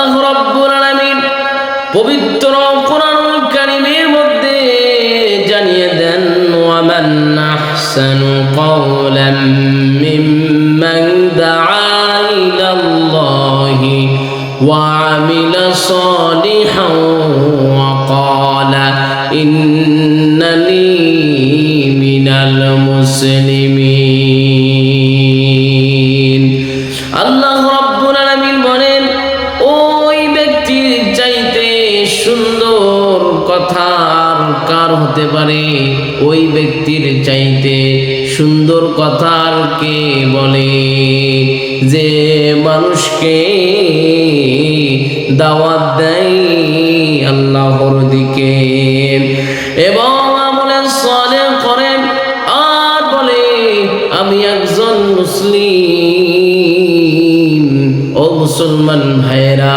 আল্লাহ রাব্বুল আলামিন পবিত্র কোরআনুল কারীমের মধ্যে জানিয়ে দেন ওয়া মান আহসানু কাওলাম মিম্মান দাআ ইলা আল্লাহি ওয়া আমিলা সালিহান ওয়া ক্বালা ইন্নানি মিনাল মুসলিমিন সুন্দর কথা আর কার হতে পারে? ওই ব্যক্তির চাইতে সুন্দর কথা আর কে বলে? যে মানুষকে দাওয়াত দেয় আল্লাহর দিকে। এবং আমলে সলে করেন আর বলে, আমি একজন মুসলিম। মুসলমান ভাইরা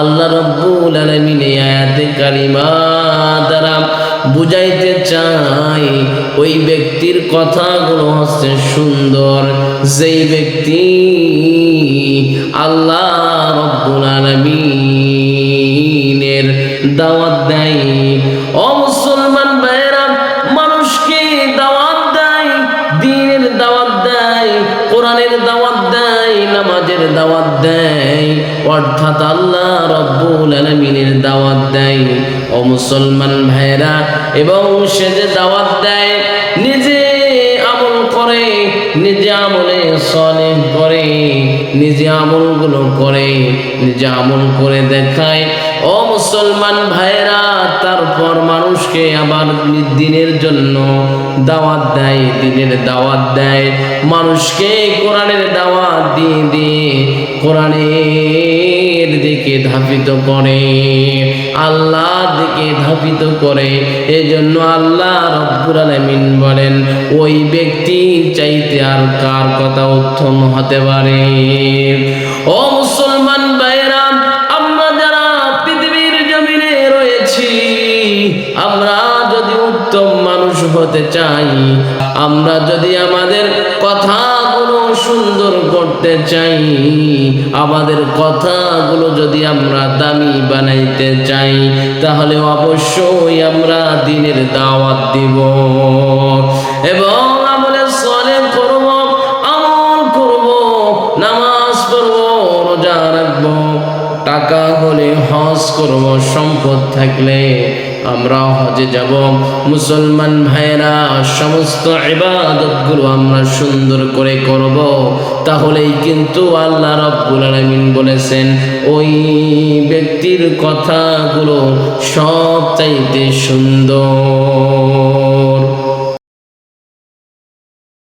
আল্লাহ রব্বুল আলামিন আয়াতে কারিমা দ্বারা বুঝাইতে চাই, ওই ব্যক্তির কথাগুলো হচ্ছে সুন্দর। যেই ব্যক্তি আল্লাহ রব্বুল আলামিনের দাওয়াত দেয় ও দাওয়াত দেয়। অর্থাৎ আল্লাহ রব্বুল আলমিনের দাওয়াত দেয়। ও মুসলমান ভাইরা এবং সে যে দাওয়াত দেয়, নিজে আমল করে, নিজে আমলে সলে করে নিজে আমলগুলো করে, নিজে আমল করে দেখায়। ও মুসলমান ভাইরা তারপর মানুষকে আবার দিনের জন্য দাওয়াত দেয়, দিনের দাওয়াত দেয়। মানুষকে কোরআনের দাওয়াত দিয়ে দিয়ে কোরআনের দিকে ধাপিত করে, আল্লাহর দিকে ধাপিত করে। এজন্য আল্লাহ রব্বুল আলামিন বলেন, ওই ব্যক্তি চাইতে আর কার কথা উত্তম হতে পারে? ও মুসলমান আমরা যদি উত্তম মানুষ হতে চাই, আমরা যদি আমাদের কথাগুলো সুন্দর করতে চাই, আমাদের কথাগুলো যদি আমরা দামি বানাইতে চাই, তাহলে অবশ্যই আমরা দিনের দাওয়াত দিব। এবং নামাজ রোজা রাখব, টাকা হলে হজ করব, সম্পদ থাকলে আমরা হজে যাব। মুসলমান ভাইরা সমস্ত ইবাদতগুলো আমরা সুন্দর করে করব। তাহলেই কিন্তু আল্লাহ রাব্বুল আলামিন বলেছেন, ওই ব্যক্তির কথাগুলো সব চাইতে সুন্দর।